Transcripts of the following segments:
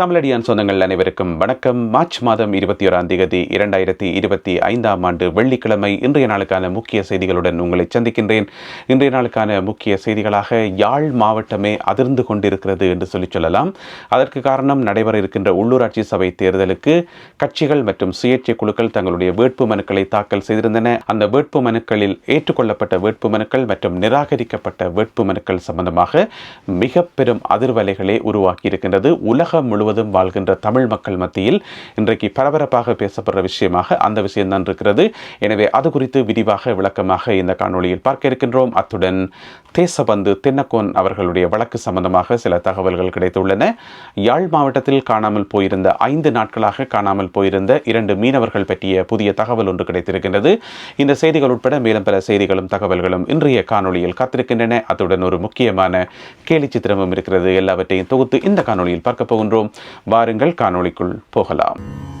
தமிழடியான் சொந்தங்கள் அனைவருக்கும் வணக்கம். மார்ச் மாதம் இருபத்தி ஓராம் தேதி இரண்டாயிரத்தி இருபத்தி ஐந்தாம் ஆண்டு வெள்ளிக்கிழமை இன்றைய நாளுக்கான முக்கிய செய்திகளுடன் உங்களை சந்திக்கின்றேன். இன்றைய நாளுக்கான முக்கிய செய்திகளாக யாழ் மாவட்டமே அதிர்ந்து கொண்டிருக்கிறது என்று சொல்லி சொல்லலாம். அதற்கு காரணம் நடைபெற இருக்கின்ற உள்ளூராட்சி சபை தேர்தலுக்கு கட்சிகள் மற்றும் சுயேட்சை குழுக்கள் தங்களுடைய வேட்பு மனுக்களை தாக்கல் செய்திருந்தன. அந்த வேட்பு மனுக்களில் ஏற்றுக்கொள்ளப்பட்ட வேட்பு மனுக்கள் மற்றும் நிராகரிக்கப்பட்ட வேட்பு மனுக்கள் சம்பந்தமாக மிக பெரும் அதிர்வலைகளை உருவாக்கி இருக்கின்றது உலகம் முழுவதும் வாழ்கின்ற தமிழ் மக்கள் மத்தியில் இன்றைக்கு பரபரப்பாக பேசப்படுற விஷயமாக அந்த விஷயம் தான் இருக்கிறது. எனவே அது குறித்து விரிவாக விளக்கமாக இந்த காணொளியில் பார்க்க இருக்கின்றோம். அத்துடன் தேசபந்து தென்னக்கோன் அவர்களுடைய வழக்கு சம்பந்தமாக சில தகவல்கள் கிடைத்துள்ளன. யாழ் மாவட்டத்தில் காணாமல் போயிருந்த ஐந்து நாட்களாக காணாமல் போயிருந்த இரண்டு மீனவர்கள் பற்றிய புதிய தகவல் ஒன்று கிடைத்திருக்கின்றது. இந்த செய்திகள் உட்பட மேலும் பல செய்திகளும் தகவல்களும் இன்றைய காணொளியில் காத்திருக்கின்றன. அத்துடன் ஒரு முக்கியமான கேலி சித்திரமும் இருக்கிறது. எல்லாவற்றையும் தொகுத்து இந்த காணொலியில் பார்க்க போகின்றோம். வாருங்கள் காணொளிக்குள் போகலாம்.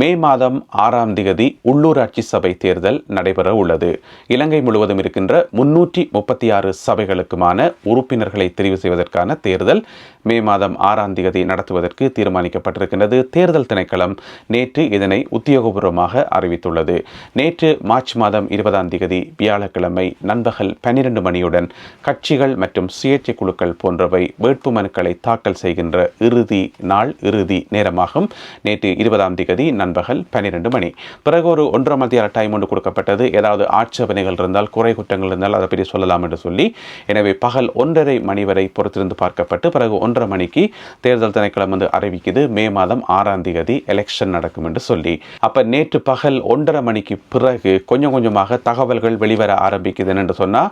மே மாதம் ஆறாம் திகதி உள்ளூராட்சி சபை தேர்தல் நடைபெற உள்ளது. இலங்கை முழுவதும் இருக்கின்ற முன்னூற்றி முப்பத்தி ஆறு சபைகளுக்குமான உறுப்பினர்களை தெரிவு செய்வதற்கான தேர்தல் மே மாதம் ஆறாம் தேதி நடத்துவதற்கு தீர்மானிக்கப்பட்டிருக்கின்றது. தேர்தல் திணைக்களம் நேற்று இதனை உத்தியோகபூர்வமாக அறிவித்துள்ளது. நேற்று மார்ச் மாதம் இருபதாம் தேதி வியாழக்கிழமை நண்பகல் பன்னிரண்டு மணியுடன் கட்சிகள் மற்றும் சுயேட்சை குழுக்கள் போன்றவை வேட்புமனுக்களை தாக்கல் செய்கின்ற இறுதி நாள் இறுதி நேரமாகும். நேற்று இருபதாம் தேதி நண்பகல் பன்னிரண்டு மணி. பிறகு ஒரு ஒன்றரை மத்திய டைம் ஒன்று கொடுக்கப்பட்டது. ஏதாவது ஆட்சேபனைகள் இருந்தால் குறை குற்றங்கள் இருந்தால் அதை பற்றி சொல்லலாம் என்று சொல்லி எனவே பகல் ஒன்றரை மணி வரை பொறுத்திருந்து பார்க்கப்பட்டு பிறகு ஒன்றரை மணிக்கு தேர்தல் திணைக்களம் வந்து அறிவிக்குது. மே மாதம் ஆறாம் தேதி எலெக்ஷன் நடக்கும் என்று சொல்லி. அப்ப நேற்று பகல் ஒன்றரை மணிக்கு பிறகு கொஞ்சம் கொஞ்சமாக தகவல்கள் வெளிவர ஆரம்பிக்குது என்று சொன்னா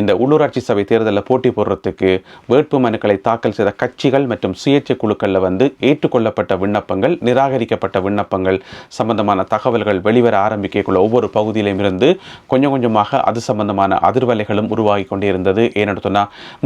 இந்த உள்ளூராட்சி சபை தேர்தலில் போட்டி போடுறதுக்கு வேட்பு மனுக்களை தாக்கல் செய்த கட்சிகள் மற்றும் சுயேட்சை குழுக்களில் வந்து ஏற்றுக்கொள்ளப்பட்ட விண்ணப்பங்கள் நிராகரிக்கப்பட்ட விண்ணப்பங்கள் சம்பந்தமான தகவல்கள் வெளிவர ஆரம்பிக்கக்குள்ள ஒவ்வொரு பகுதியிலும் இருந்து கொஞ்சம் கொஞ்சமாக அது சம்பந்தமான அதிர்வலைகளும் உருவாகி கொண்டே இருந்தது ஏன்னு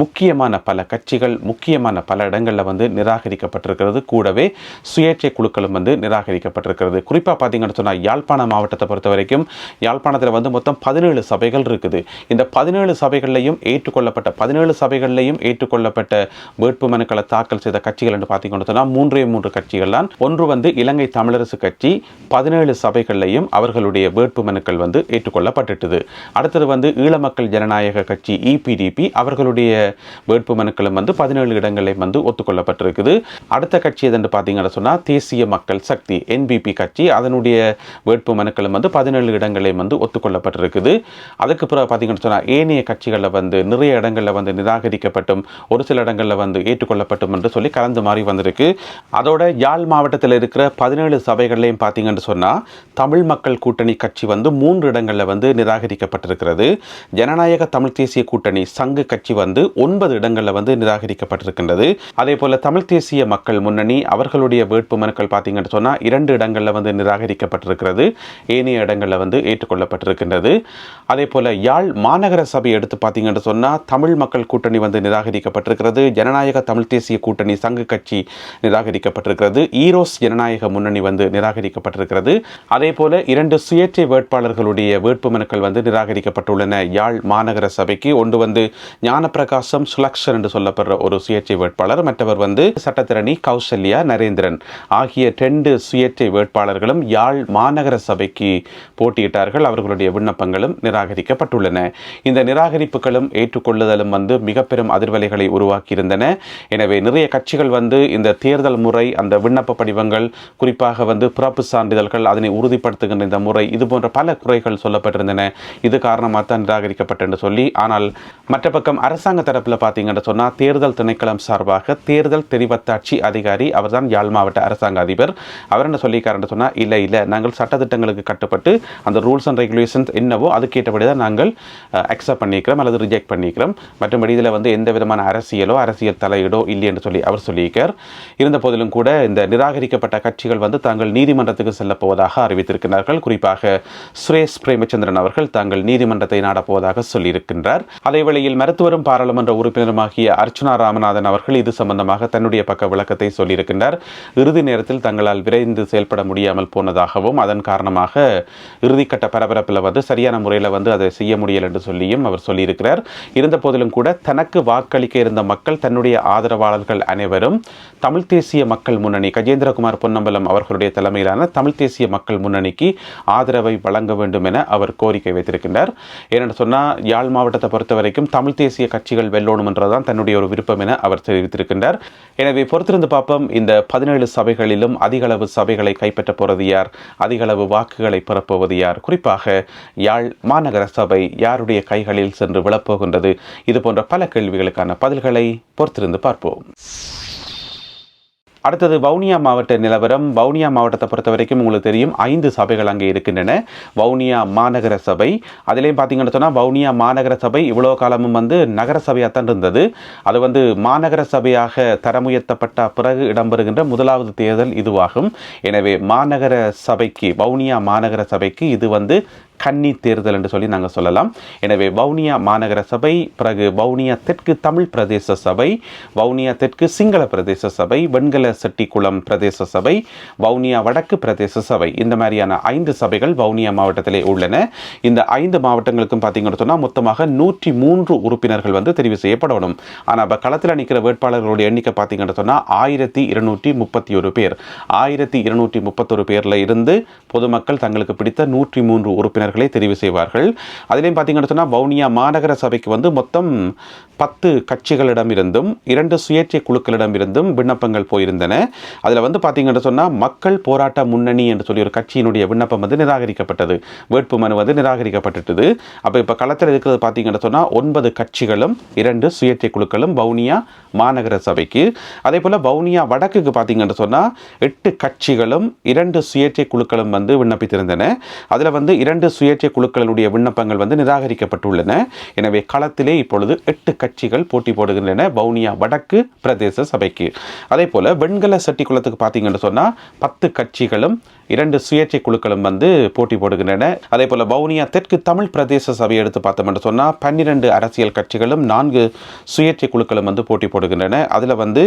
முக்கியமான பல கட்சிகள் முக்கியமான பல இடங்களில் வந்து நிராகரிக்கப்பட்டிருக்கிறது. கூடவே சுயேட்சை குழுக்களும் வந்து நிராகரிக்கப்பட்டிருக்கிறது. குறிப்பாக பார்த்தீங்கன்னு சொன்னால் யாழ்ப்பாண மாவட்டத்தை பொறுத்த வரைக்கும் யாழ்ப்பாணத்தில் வந்து மொத்தம் பதினேழு சபைகள் இருக்குது. இந்த பதினேழு சபைகள்லையும் ஏற்றுக்கொள்ளப்பட்ட பதினேழு சபைகள்லையும் ஏற்றுக்கொள்ளப்பட்ட வேட்பு மனுக்களை தாக்கல் செய்த கட்சிகள் என்று பார்த்தீங்கன்னு சொன்னால் மூன்றே மூன்று கட்சிகள் தான் ஒன்று வந்து இலங்கை தமிழரசு கட்சி கட்சி பதினேழு சபைகள்லையும் அவர்களுடைய வேட்பு மனுக்கள் வந்து ஏற்றுக்கொள்ளப்பட்டுட்டது. அடுத்தது வந்து ஈழ மக்கள் ஜனநாயக கட்சி இபிடிபி அவர்களுடைய வேட்பு மனுக்களும் வந்து பதினேழு இடங்களில் வந்து ஒத்துக்கொள்ளப்பட்டிருக்குது. அடுத்த கட்சி எதுன்னு பார்த்தீங்கன்னு சொன்னால் தேசிய மக்கள் சக்தி என்பிபி கட்சி அதனுடைய வேட்பு மனுக்களும் வந்து பதினேழு இடங்களை வந்து ஒத்துக்கொள்ளப்பட்டிருக்குது. அதுக்கு பிறகு பார்த்தீங்கன்னு சொன்னால் ஏனைய கட்சிகளில் வந்து நிறைய இடங்களில் வந்து நிராகரிக்கப்பட்டும் ஒரு சில இடங்களில் வந்து ஏற்றுக்கொள்ளப்பட்டும் என்று சொல்லி கலந்து மாறி வந்திருக்கு. அதோட யாழ் மாவட்டத்தில் இருக்கிற பதினேழு சபைகள் இடங்கள்லையும் பார்த்தீங்கன்னு சொன்னால் தமிழ் மக்கள் கூட்டணி கட்சி வந்து மூன்று இடங்களில் வந்து நிராகரிக்கப்பட்டிருக்கிறது. ஜனநாயக தமிழ் தேசிய கூட்டணி சங்கு கட்சி வந்து ஒன்பது இடங்களில் வந்து நிராகரிக்கப்பட்டிருக்கின்றது. அதே போல தமிழ் தேசிய மக்கள் முன்னணி அவர்களுடைய வேட்பு மனுக்கள் பார்த்தீங்கன்னு சொன்னால் இரண்டு இடங்களில் வந்து நிராகரிக்கப்பட்டிருக்கிறது. ஏனைய இடங்களில் வந்து ஏற்றுக்கொள்ளப்பட்டிருக்கின்றது. அதே போல யாழ் மாநகர சபை எடுத்து பார்த்தீங்கன்னு சொன்னால் தமிழ் மக்கள் கூட்டணி வந்து நிராகரிக்கப்பட்டிருக்கிறது. ஜனநாயக தமிழ் தேசிய கூட்டணி சங்கு கட்சி நிராகரிக்கப்பட்டிருக்கிறது. ஈரோஸ் ஜனநாயக முன்னணி வந்து நிராகரிக்கப்பட்டிருக்கிறது. அதே போல இரண்டு சுயேட்சை வேட்பாளர்களுடைய வேட்பு மனுக்கள் வந்து நிராகரிக்கப்பட்டுள்ளன. யாழ் மாநகர சபைக்கு ஒன்று வந்து ஞானப்பிரகாசம் சுலக்ஷன் என்று சொல்லப்படுற ஒரு சுயேட்சை வேட்பாளர் மற்றவர் வந்து சட்டத்திரணி கௌசல்யா நரேந்திரன் ஆகிய ரெண்டு சுயேட்சை வேட்பாளர்களும் யாழ் மாநகர சபைக்கு போட்டியிட்டார்கள். அவர்களுடைய விண்ணப்பங்களும் நிராகரிக்கப்பட்டுள்ளன. இந்த நிராகரிப்புகளும் ஏற்றுக்கொள்ளுதலும் வந்து மிக பெரும் அதிர்வலைகளை உருவாக்கியிருந்தன. எனவே நிறைய கட்சிகள் வந்து இந்த தேர்தல் முறை அந்த விண்ணப்ப படிவங்கள் குறிப்பாக வந்து பிறப்பு சான்றிதழ்கள் அதனை உறுதிப்படுத்துகின்ற இந்த முறை இது போன்ற பல குறைகள் சொல்லப்பட்டிருந்தன. இது காரணமாக தான் நிராகரிக்கப்பட்டு என்று சொல்லி ஆனால் மற்ற பக்கம் அரசாங்க தரப்பில் பார்த்தீங்கன்னு சொன்னால் தேர்தல் திணைக்களம் சார்பாக தேர்தல் தெரிவத்தாட்சி அதிகாரி அவர்தான் யாழ் மாவட்ட அரசாங்க அதிபர். அவர் என்ன சொல்லியிருக்காருன்னு சொன்னால் இல்லை இல்லை நாங்கள் சட்டத்திட்டங்களுக்கு கட்டுப்பட்டு அந்த ரூல்ஸ் அண்ட் ரெகுலேஷன்ஸ் என்னவோ அதுக்கேற்றபடி தான் நாங்கள் அக்செப்ட் பண்ணிக்கிறோம் அல்லது ரிஜெக்ட் பண்ணிக்கிறோம் மற்றபடி இதில் வந்து எந்த விதமான அரசியலோ அரசியல் தலையீடோ இல்லை என்று சொல்லி அவர் சொல்லியிருக்கார். இருந்த போதிலும் கூட இந்த நிராகரிக்கப்பட்ட கட்சிகள் வந்து தாங்கள் நீதி நீதிமன்றத்துக்கு செல்லப் போவதாக அறிவித்திருக்கிறார்கள் குறிப்பாக சுரேஷ் பிரேமச்சந்திரன் அவர்கள் தாங்கள் நீதிமன்றத்தை நாடப்போவதாக சொல்லியிருக்கின்றார். அதேவேளையில் மருத்துவரும் பாராளுமன்ற உறுப்பினருமாகிய அர்ச்சனா ராமநாதன் அவர்கள் இது சம்பந்தமாக தன்னுடைய பக்க விளக்கத்தை சொல்லியிருக்கின்றார். இறுதி நேரத்தில் தங்களால் விரைந்து செயல்பட முடியாமல் போனதாகவும் அதன் காரணமாக இறுதிக்கட்ட பரபரப்பில் வந்து சரியான முறையில் வந்து அதை செய்ய முடியல என்று சொல்லியும் அவர் சொல்லியிருக்கிறார். இருந்த போதிலும் கூட தனக்கு வாக்களிக்க இருந்த மக்கள் தன்னுடைய ஆதரவாளர்கள் அனைவரும் தமிழ் தேசிய மக்கள் முன்னணி கஜேந்திரகுமார் பொன்னம்பலம் அவர்களுடைய தலைமை தலைமையிலான தமிழ் தேசிய மக்கள் முன்னணிக்கு ஆதரவை வழங்க வேண்டும் என அவர் கோரிக்கை வைத்திருக்கின்றார். ஏனென்று சொன்னால் யாழ் மாவட்டத்தை பொறுத்த வரைக்கும் தமிழ் தேசிய கட்சிகள் வெல்லணும் என்றதான் தன்னுடைய ஒரு விருப்பம் என அவர் தெரிவித்திருக்கின்றார். எனவே பொறுத்திருந்து பார்ப்போம் இந்த பதினேழு சபைகளிலும் அதிகளவு சபைகளை கைப்பற்ற போகிறது யார்? அதிகளவு வாக்குகளை பெறப்போவது யார்? குறிப்பாக யாழ் மாநகர சபை யாருடைய கைகளில் சென்று விழப்போகின்றது? இது போன்ற பல கேள்விகளுக்கான பதில்களை பொறுத்திருந்து பார்ப்போம். அடுத்தது வவுனியா மாவட்ட நிலவரம். வவுனியா மாவட்டத்தை பொறுத்த வரைக்கும் உங்களுக்கு தெரியும் ஐந்து சபைகள் அங்கே இருக்கின்றன. வவுனியா மாநகர சபை. அதுலேயும் பார்த்தீங்கன்னு சொன்னால் வவுனியா மாநகர சபை இவ்வளோ காலமும் வந்து நகர சபையாக தான் இருந்தது. அது வந்து மாநகர சபையாக தரமுயர்த்தப்பட்ட பிறகு இடம்பெறுகின்ற முதலாவது தேர்தல் இதுவாகும். எனவே மாநகர சபைக்கு வவுனியா மாநகர சபைக்கு இது வந்து கன்னி தேர்தல் என்று சொல்லி நாங்கள் சொல்லலாம். எனவே வவுனியா மாநகர சபை பிறகு வவுனியா தெற்கு தமிழ் பிரதேச சபை வவுனியா தெற்கு சிங்கள பிரதேச சபை வெண்கல செட்டிக்குளம் பிரதேச சபை வவுனியா வடக்கு பிரதேச சபை. இந்த மாதிரியான ஐந்து சபைகள் வவுனியா மாவட்டத்திலே உள்ளன. இந்த ஐந்து மாவட்டங்களுக்கும் பார்த்தீங்கன்னு சொன்னால் மொத்தமாக நூற்றி மூன்று உறுப்பினர்கள் வந்து தெரிவு செய்யப்படணும். ஆனால் இப்போ களத்தில் நிற்கிற வேட்பாளர்களுடைய எண்ணிக்கை பார்த்தீங்கன்னு சொன்னால் ஆயிரத்தி இருநூற்றி முப்பத்தி ஒரு பேர். ஆயிரத்தி இருநூற்றி முப்பத்தொரு பேரில் இருந்து பொதுமக்கள் தங்களுக்கு பிடித்த நூற்றி மூன்று உறுப்பினர் உறுப்பினர்களை தெரிவு செய்வார்கள். அதிலையும் பார்த்தீங்கன்னு சொன்னால் வவுனியா மாநகர சபைக்கு வந்து மொத்தம் பத்து கட்சிகளிடம் இருந்தும் இரண்டு சுயேட்சை குழுக்களிடம் இருந்தும் விண்ணப்பங்கள் போயிருந்தன. அதில் வந்து பார்த்தீங்கன்னு சொன்னால் மக்கள் போராட்ட முன்னணி என்று சொல்லி ஒரு கட்சியினுடைய விண்ணப்பம் வந்து நிராகரிக்கப்பட்டது. வேட்பு மனு வந்து நிராகரிக்கப்பட்டுட்டது. அப்போ இப்போ களத்தில் இருக்கிறது பார்த்தீங்கன்னு சொன்னால் ஒன்பது கட்சிகளும் இரண்டு சுயேட்சை குழுக்களும் வவுனியா மாநகர சபைக்கு. அதே போல் வவுனியா வடக்குக்கு பார்த்தீங்கன்னு சொன்னால் எட்டு கட்சிகளும் இரண்டு சுயேட்சை குழுக்களும் வந்து விண்ணப்பித்திருந்தன. அதில் வந்து இரண்டு சுயேட்சை குழுக்களுடைய விண்ணப்பங்கள் வந்து நிராகரிக்கப்பட்டுள்ளன. எனவே களத்திலே இப்பொழுது எட்டு கட்சிகள் போட்டி போடுகின்றன. வவுனியா வடக்கு பிரதேச சபைக்கு. அதே போல வெண்கல செட்டிக்குளத்துக்கு பார்த்தீங்கன்னு சொன்னால் பத்து கட்சிகளும் இரண்டு சுயேட்சை குழுக்களும் வந்து போட்டி போடுகின்றன. அதே போல வவுனியா தெற்கு தமிழ் பிரதேச சபையை எடுத்து பார்த்தோம் என்று சொன்னால் பன்னிரண்டு அரசியல் கட்சிகளும் நான்கு சுயேட்சை குழுக்களும் வந்து போட்டி போடுகின்றன. அதில் வந்து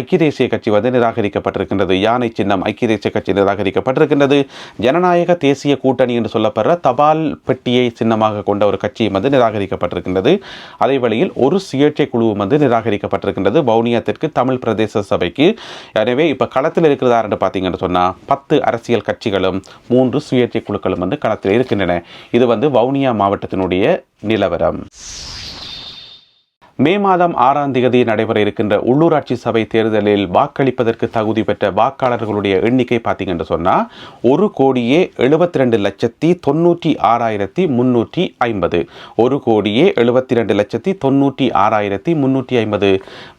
ஐக்கிய தேசிய கட்சி வந்து நிராகரிக்கப்பட்டிருக்கின்றது. யானை சின்னம் ஐக்கிய தேசிய கட்சி நிராகரிக்கப்பட்டிருக்கின்றது. ஜனநாயக தேசிய கூட்டணி என்று சொல்லப்படுற தபால் பெட்டியை சின்னமாக கொண்ட ஒரு கட்சியும் வந்து நிராகரிக்கப்பட்டிருக்கின்றது. அதே வழியில் ஒரு சுயேட்சை குழுவும் வந்து நிராகரிக்கப்பட்டிருக்கின்றது வவுனியா தெற்கு தமிழ் பிரதேச சபைக்கு. எனவே இப்போ களத்தில் இருக்கிறதாருன்னு பார்த்தீங்கன்னு சொன்னால் பத்து அரசியல் கட்சிகளும் மூன்று சுயேட்சை குழுக்களும் வந்து களத்தில் இருக்கின்றன. இது வந்து வவுனியா மாவட்டத்தினுடைய நிலவரம். மே மாதம் ஆறாம் தேதி நடைபெற இருக்கின்ற உள்ளூராட்சி சபை தேர்தலில் வாக்களிப்பதற்கு தகுதி பெற்ற வாக்காளர்களுடைய எண்ணிக்கை பார்த்தீங்கன்னு சொன்னால் ஒரு கோடியே எழுபத்தி ரெண்டு லட்சத்தி தொண்ணூற்றி ஆறாயிரத்தி முன்னூற்றி ஐம்பது. ஒரு கோடியே எழுபத்தி ரெண்டு லட்சத்தி தொண்ணூற்றி ஆறாயிரத்தி முன்னூற்றி ஐம்பது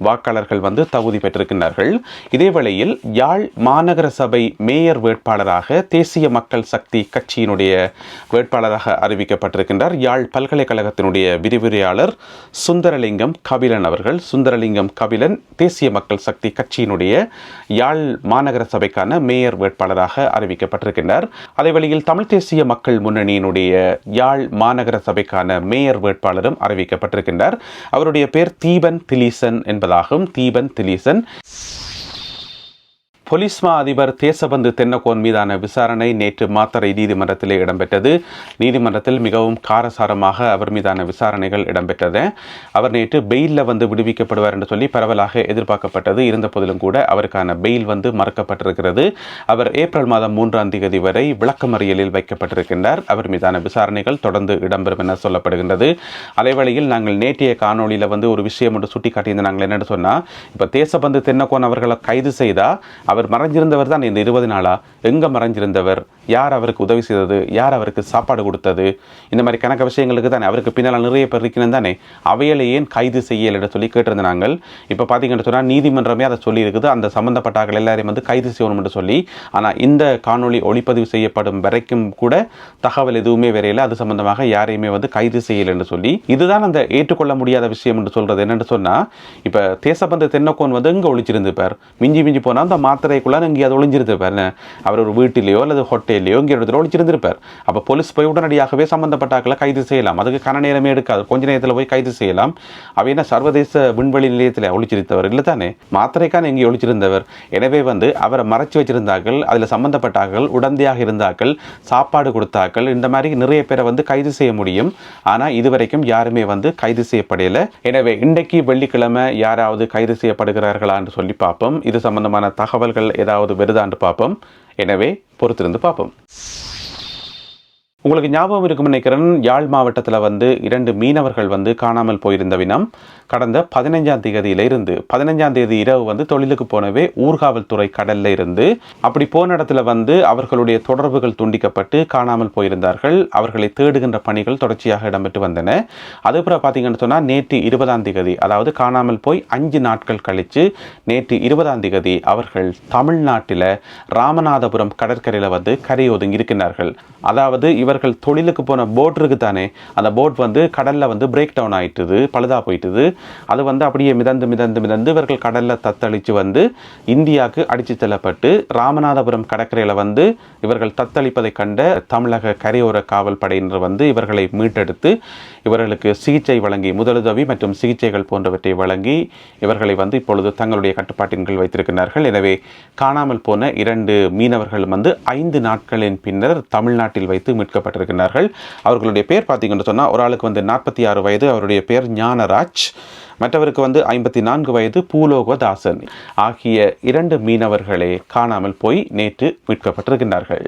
வாக்காளர்கள் வந்து தகுதி பெற்றிருக்கின்றார்கள். இதே வேளையில் யாழ் மாநகர சபை மேயர் வேட்பாளராக தேசிய மக்கள் சக்தி கட்சியினுடைய வேட்பாளராக அறிவிக்கப்பட்டிருக்கின்றார். யாழ் பல்கலைக்கழகத்தினுடைய விரிவுரையாளர் சுந்தரலிங்கம் கபிலன் அவர்கள் சுந்தரலிங்கம் கபிலன் தேசிய மக்கள் சக்தி கட்சியினுடைய யாழ் மாநகர சபைக்கான மேயர் வேட்பாளராக அறிவிக்கப்பட்டிருக்கின்றார். அதே வழியில் தமிழ் தேசிய மக்கள் முன்னணியினுடைய யாழ் மாநகர சபைக்கான மேயர் வேட்பாளரும் அறிவிக்கப்பட்டிருக்கின்றார். அவருடைய பேர் தீபன் திலீசன் என்பதாகும். தீபன் திலீசன். பொலிஸ் மா அதிபர் தேசபந்து தென்னகோன் மீதான விசாரணை நேற்று மாத்தறை நீதிமன்றத்திலே இடம்பெற்றது. நீதிமன்றத்தில் மிகவும் காரசாரமாக அவர் மீதான விசாரணைகள் இடம்பெற்றது அவர் நேற்று பெயிலில் வந்து விடுவிக்கப்படுவார் என்று சொல்லி பரவலாக எதிர்பார்க்கப்பட்டது. இருந்த போதிலும் கூட அவருக்கான பெயில் வந்து மறுக்கப்பட்டிருக்கிறது. அவர் ஏப்ரல் மாதம் மூன்றாம் தேதி வரை விளக்கமறியலில் வைக்கப்பட்டிருக்கின்றார். அவர் மீதான விசாரணைகள் தொடர்ந்து இடம்பெறும் என சொல்லப்படுகின்றது. அலைவழியில் நாங்கள் நேற்றைய காணொளியில் வந்து ஒரு விஷயம் ஒன்று சுட்டி காட்டியிருந்த நாங்கள் என்னென்னு சொன்னால் இப்போ தேசபந்து தென்னகோன் அவர்களை கைது செய்தால் அவர் மறைஞ்சிருந்தவர் தான் இந்த இருபது நாளாக எங்கே மறைஞ்சிருந்தவர்? யார் அவருக்கு உதவி செய்தது? யார் அவருக்கு சாப்பாடு கொடுத்தது? இந்த மாதிரி கணக்க விஷயங்களுக்கு தானே அவருக்கு பின்னால் நிறைய பேர் இருக்கணும் தானே? அவையில ஏன் கைது செய்யலைன்னு சொல்லி கேட்டிருந்தாங்க இப்போ பார்த்தீங்கன்னு சொன்னால் நீதிமன்றமே அதை சொல்லியிருக்குது அந்த சம்மந்தப்பட்டார்கள் எல்லாரையும் வந்து கைது செய்யணும்னு சொல்லி. ஆனால் இந்த காணொளி ஒளிப்பதிவு செய்யப்படும் வரைக்கும் கூட தகவல் எதுவுமே வரையில அது சம்பந்தமாக யாரையுமே வந்து கைது செய்யலைன்னு சொல்லி. இதுதான் அந்த ஏற்றுக்கொள்ள முடியாத விஷயம் என்று சொல்கிறது என்னென்னு சொன்னால் இப்போ தேசபந்து தென்னக்கோன் வந்து இங்கே பேர்? மிஞ்சி மிஞ்சி போனால் அந்த மாத்திரைக்குள்ள இங்கே அது ஒளிஞ்சிருந்திருப்பார் அவர் ஒரு வீட்டிலேயோ அல்லது ஹோட்டல்லையோ இங்கே இடத்துல ஒழிச்சிருந்திருப்பார் அப்போ போலீஸ் போய் உடனடியாகவே சம்பந்தப்பட்டாக்களை கைது செய்யலாம். அதுக்கு கன நேரமே எடுக்காது. கொஞ்ச நேரத்தில் போய் கைது செய்யலாம். அவை என்ன சர்வதேச விண்வெளி நிலையத்தில் ஒழிச்சிருந்தவர் இல்லை தானே? மாத்திரைக்கான இங்கே ஒழிச்சிருந்தவர் எனவே வந்து அவரை மறைச்சு வச்சிருந்தார்கள். அதில் சம்மந்தப்பட்டார்கள் உடந்தையாக இருந்தார்கள். சாப்பாடு கொடுத்தார்கள். இந்த மாதிரி நிறைய பேரை வந்து கைது செய்ய முடியும். ஆனால் இதுவரைக்கும் யாருமே வந்து கைது செய்யப்படையல எனவே இன்றைக்கு வெள்ளிக்கிழமை யாராவது கைது செய்யப்படுகிறார்களான்னு சொல்லி பார்ப்போம். இது சம்பந்தமான தகவல்கள். ஏதாவது வருதான்னு பார்ப்போம். எனவே பொறுத்திருந்து பார்ப்போம். உங்களுக்கு ஞாபகம் இருக்கும் நினைக்கிறேன் யாழ் மாவட்டத்தில் வந்து இரண்டு மீனவர்கள் வந்து காணாமல் போயிருந்த வினம் கடந்த பதினைஞ்சாம் தேதியில இருந்து பதினைஞ்சாம் தேதி இரவு வந்து தொழிலுக்கு போனவே ஊர்காவல்துறை கடல்ல இருந்து அப்படி போன இடத்துல வந்து அவர்களுடைய தொடர்புகள் துண்டிக்கப்பட்டு காணாமல் போயிருந்தார்கள். அவர்களை தேடுகின்ற பணிகள் தொடர்ச்சியாக இடம்பெற்று வந்தன. அதுபுறம் பார்த்தீங்கன்னு சொன்னால் நேற்று இருபதாம் தேதி அதாவது காணாமல் போய் அஞ்சு நாட்கள் கழித்து நேற்று இருபதாம் தேதி அவர்கள் தமிழ்நாட்டில் ராமநாதபுரம் கடற்கரையில் வந்து கரை ஒதுங்கி இருக்கின்றார்கள். அதாவது இவர்கள் தொழிலுக்கு போன போட் இருக்குது தானே அந்த போட் வந்து கடலில் வந்து பிரேக் டவுன் ஆகிட்டுது பழுதா போயிட்டுது. அது வந்து அப்படியே மிதந்து மிதந்து மிதந்து இவர்கள் கடலில் தத்தளித்து வந்து இந்தியாவுக்கு அடித்து செல்லப்பட்டு ராமநாதபுரம் கடற்கரையில் வந்து இவர்கள் தத்தளிப்பதை கண்ட தமிழக கரையோர காவல் படையினர் வந்து இவர்களை மீட்டெடுத்து இவர்களுக்கு சிகிச்சை வழங்கி முதலுதவி மற்றும் சிகிச்சைகள் போன்றவற்றை வழங்கி இவர்களை வந்து இப்பொழுது தங்களுடைய கட்டுப்பாட்டின் கீழ் வைத்திருக்கிறார்கள். எனவே காணாமல் போன இரண்டு மீனவர்கள் வந்து ஐந்து நாட்களின் பின்னர் தமிழ்நாட்டில் வைத்து மீட்க மீட்கப்பட்டிருக்கிறார்கள் அவர்களுடைய பேர் பார்த்தீங்கன்னு சொன்னால் ஒரு ஆளுக்கு வந்து நாற்பத்தி ஆறு வயது அவருடைய பேர் ஞானராஜ். மற்றவருக்கு வந்து ஐம்பத்தி நான்கு வயது பூலோகதாசன். ஆகிய இரண்டு மீனவர்களே காணாமல் போய் நேற்று மீட்கப்பட்டிருக்கிறார்கள்.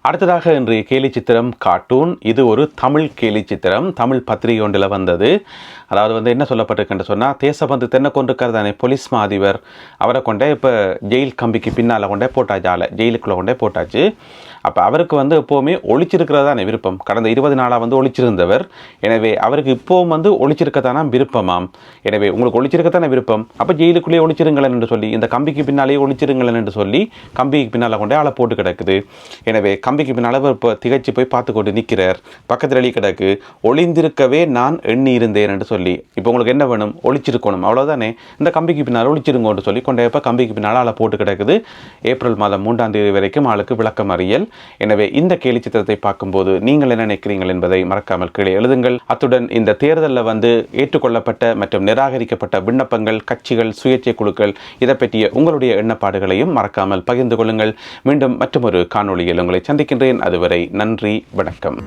அடுத்ததாக இன்றைய கேலி சித்திரம் கார்ட்டூன். இது ஒரு தமிழ் கேலி சித்திரம். தமிழ் பத்திரிகை ஒன்றில் வந்தது. அதாவது வந்து என்ன சொல்லப்பட்டிருக்குன்னு சொன்னால் தேசபந்து தென்னை கொண்டிருக்கார் தானே போலீஸ் மா அதிபர் அவரை கொண்டே இப்போ ஜெயில் கம்பிக்கு பின்னால் கொண்டே போட்டாச்சு ஆளை ஜெயிலுக்குள்ளே கொண்டே போட்டாச்சு. அப்போ அவருக்கு வந்து எப்போவுமே ஒழிச்சிருக்கிறதானே விருப்பம். கடந்த இருபது நாளாக வந்து ஒழிச்சிருந்தவர். எனவே அவருக்கு இப்போவும் வந்து ஒழிச்சிருக்கத்தானா விருப்பமாம். எனவே உங்களுக்கு ஒழிச்சிருக்கத்தானே விருப்பம். அப்போ ஜெயிலுக்குள்ளேயே ஒழிச்சிருங்களேன் என்று சொல்லி இந்த கம்பிக்கு பின்னாலேயே ஒழிச்சிருங்களேன் என்று சொல்லி கம்பிக்கு பின்னால் கொண்டே ஆளை போட்டு கிடக்குது. எனவே கம்பிக்கு பின்னால் இப்போ திகச்சு போய் பார்த்து கொண்டு நிற்கிறார் பக்கத்தில் வெளியே கிடக்கு. ஒளிந்திருக்கவே நான் எண்ணி இருந்தேன் என்று சொல்லி சொல்லி இப்போ உங்களுக்கு என்ன வேணும்? ஒழிச்சிருக்கணும் அவ்வளோதானே இந்த கம்பிக்கு பின்னால் ஒழிச்சிருங்கன்னு சொல்லி கொண்டே கம்பிக்கு பின்னால் ஆளை போட்டு கிடக்குது. ஏப்ரல் மாதம் மூன்றாம் தேதி வரைக்கும் ஆளுக்கு விளக்கம் அறியல். எனவே இந்த கேலி சித்திரத்தை பார்க்கும்போது நீங்கள் என்ன நினைக்கிறீர்கள் என்பதை மறக்காமல் கீழே எழுதுங்கள். அத்துடன் இந்த தேர்தலில் வந்து ஏற்றுக்கொள்ளப்பட்ட மற்றும் நிராகரிக்கப்பட்ட விண்ணப்பங்கள் கட்சிகள் சுயேட்சை குழுக்கள் இதை பற்றிய உங்களுடைய எண்ணப்பாடுகளையும் மறக்காமல் பகிர்ந்து கொள்ளுங்கள். மீண்டும் மற்றொரு காணொளியில் உங்களை சந்திக்கின்றேன். அதுவரை நன்றி வணக்கம்.